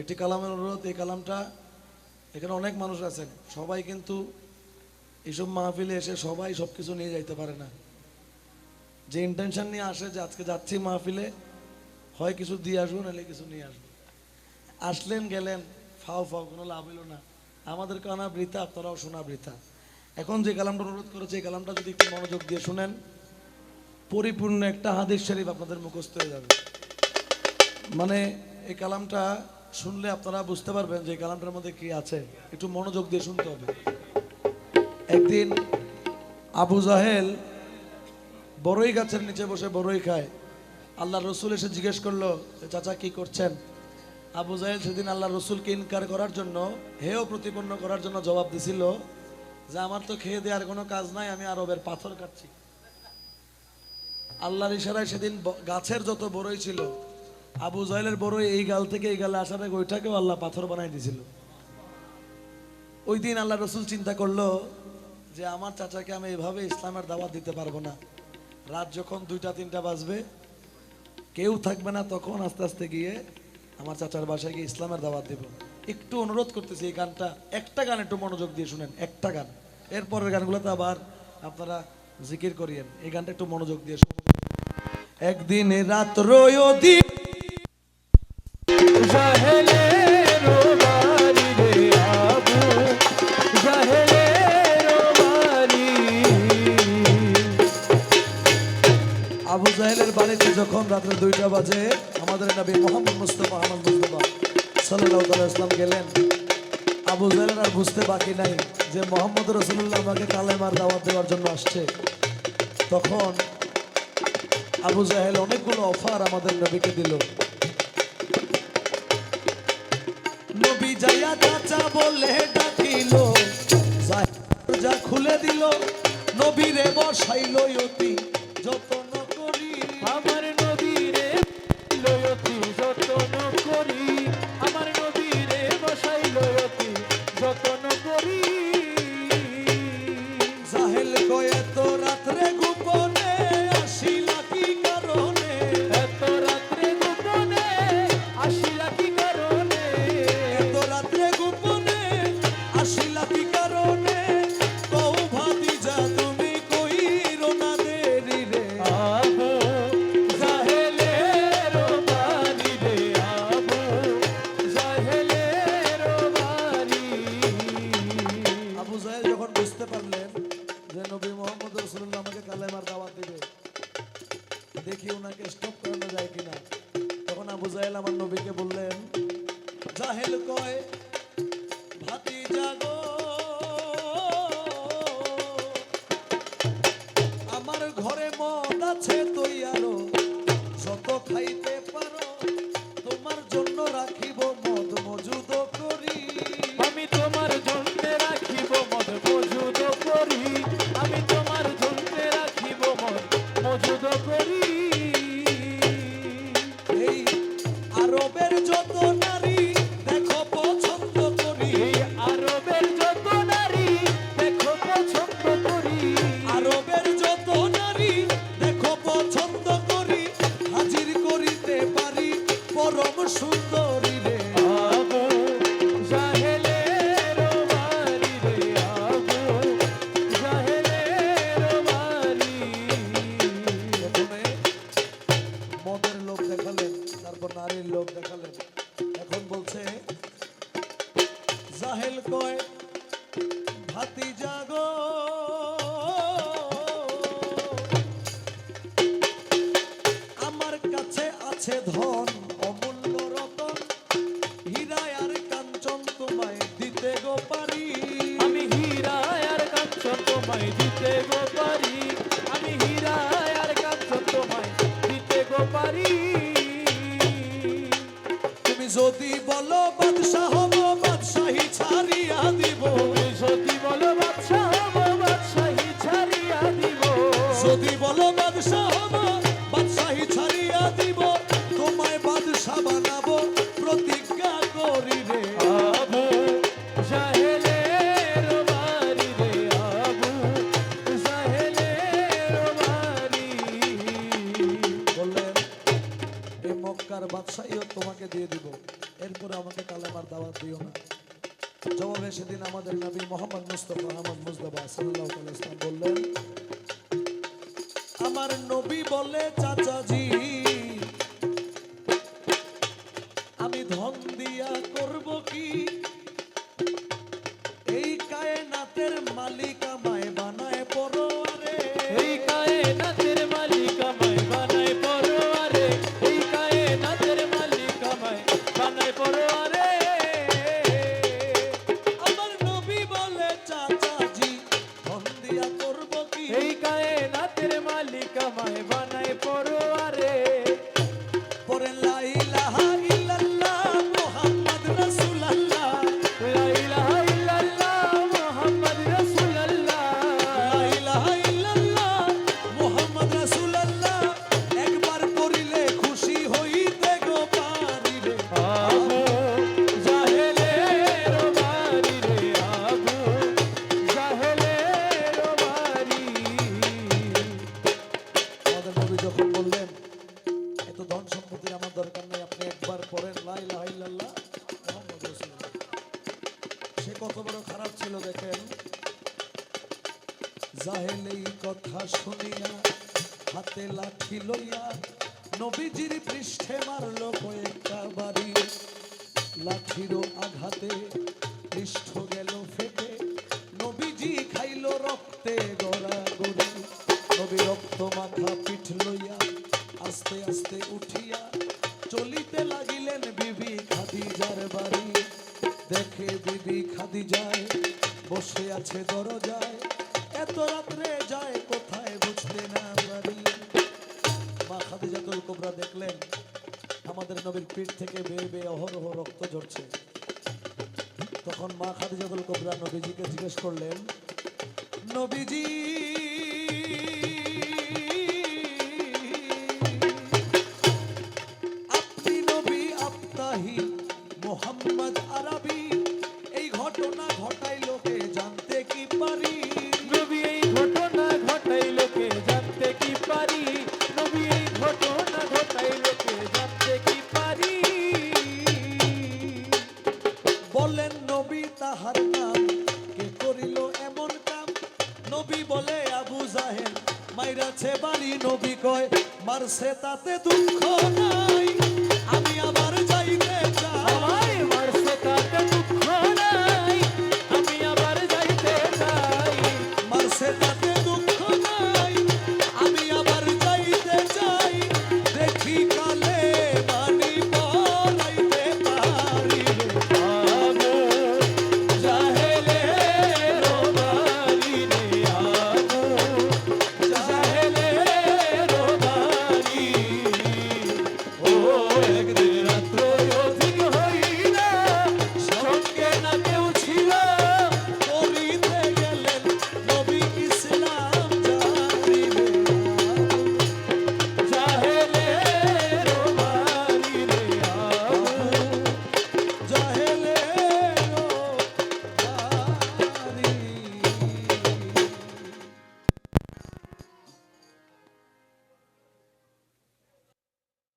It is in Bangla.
একটি কালামের অনুরোধ, এই কালামটা এখানে অনেক মানুষ আছেন। সবাই কিন্তু এইসব মাহফিলে এসে সবাই সব কিছু নিয়ে যাইতে পারে না। যে ইন্টেনশন নিয়ে আসে যে আজকে যাচ্ছি মাহফিলে, হয় কিছু দিয়ে আসব, নাহলে কিছু নিয়ে আসব। আসলেন, গেলেন, ফাও ফাও, কোনো লাভ হইল না। আমাদের কানা বৃথা, আপনারাও শোনা বৃথা। এখন যে কালামটা অনুরোধ করেছে, এই কালামটা যদি একটু মনোযোগ দিয়ে শুনেন, পরিপূর্ণ একটা হাদিস শরীফ আপনাদের মুখস্থ হয়ে যাবে। মানে এই কালামটা শুনলে আপনারা বুঝতে পারবেন যে কালামটার মধ্যে কি আছে। একটু মনোযোগ দিয়ে শুনতে হবে। একদিন আবু জাহেল বড়ই গাছের নিচে বসে বড়ই খায়। আল্লাহ রসুল এসে জিজ্ঞেস করল চাচা, কি করছেন? আবু জাহেল সেদিন আল্লাহ রসুলকে ইনকার করার জন্য, হেয় প্রতিপন্ন করার জন্য জবাব দিছিল যে, আমার তো খেয়ে দেওয়ার কোনো কাজ নাই, আমি আরবের পাথর কাটছি। আল্লাহর ইশারায় সেদিন গাছের যত বড়ই ছিল আবু জাহেলের বড়ই এই গাল থেকে এই গালে আসার আগে ওইটাকেও আল্লাহ পাথর বানাই দিয়েছিল। ওই দিন আল্লাহ রসুল চিন্তা করল যে আমার চাচাকে আমি এভাবে ইসলামের দাওয়াত দিতে পারব না। রাত যখন দুইটা, তিনটা বাজবে, কেউ থাকবে না, তখন আস্তে আস্তে গিয়ে আমার চাচার বাসায় গিয়ে ইসলামের দাওয়াত দেব। একটু অনুরোধ করতেছি এই গানটা, একটা গান একটু মনোযোগ দিয়ে শুনেন, একটা গান। এরপরের গানগুলোতে আবার আপনারা জিকির করিয়েন। এই গানটা একটু মনোযোগ দিয়ে শুনেন। একদিন রাত্র অধিক আবু জাহেলের বাড়িতে যখন রাত্রে দুইটা বাজে, আমাদের নবী মোহাম্মদ মুস্তফা আহমদ মুস্তফা সাল্লাহ ইসলাম গেলেন। আবু জাহেলের আর বুঝতে বাকি নাই যে মোহাম্মদ রসুল্লাহ আমাকে কালেমার দাওয়াত দেওয়ার জন্য আসছে। তখন আবু জাহেল অনেকগুলো অফার আমাদের নবীকে দিল। নবী যাইয়া চাচা বলে ডাকিল যা খুলে দিল, নবীরে বসাইল অতি যতন জাহেল কয় ভাতি আমার ঘরে মদ আছে তৈয়ারো যত খাইতে দিতে গো পারি আমি হীরা আর কাঞ্চন তোমায় দিতে গো পারি। তুমি যদি বলো বাদশাহ হব বাদশাহী ছাড়িয়া দিব। যদি বলো বাদশাহ হব বাদশাহী ছাড়িয়া দিব। যদি বলো বাদশাহী মক্কার বাদশাহীও তোমাকে দিয়ে দিব। এরপরে আমাকে কালেমার দাওয়াত দিও না। জবাবে সেদিন আমাদের নবী মোহাম্মদ মুস্তফা আহমদ মুস্তফা সাল্লাহ বললেন, আমার নবী বলে চাচাজি কত বড় খারাপ ছিল দেখেন। জাহেল এই কথা শুনিয়া হাতে লাঠি লইয়া নবীজির পৃষ্ঠে মারলো কয়েকটা বাড়ি। লাঠিরও আঘাতে পৃষ্ঠ গেল ফেটে। নবীজি খাইল রক্তে গড়া গড়ি। নবী রক্ত মাখা পিঠ লইয়া আস্তে আস্তে উঠিয়া বসে আছে দরজায়, এত রাত্রে যায় কোথায় বুঝতে না পারি মা খাদিজাতুল কোবরা দেখলেন, আমাদের নবীর পিঠ থেকে বেয়ে বেয়ে অহরহ রক্ত ঝরছে। তখন মা খাদিজাতুল কোবরা নবীজিকে জিজ্ঞেস করলেন, নবীজি মাইরাছে বাড়ি নবী কয় মারছে তাতে দুঃখ না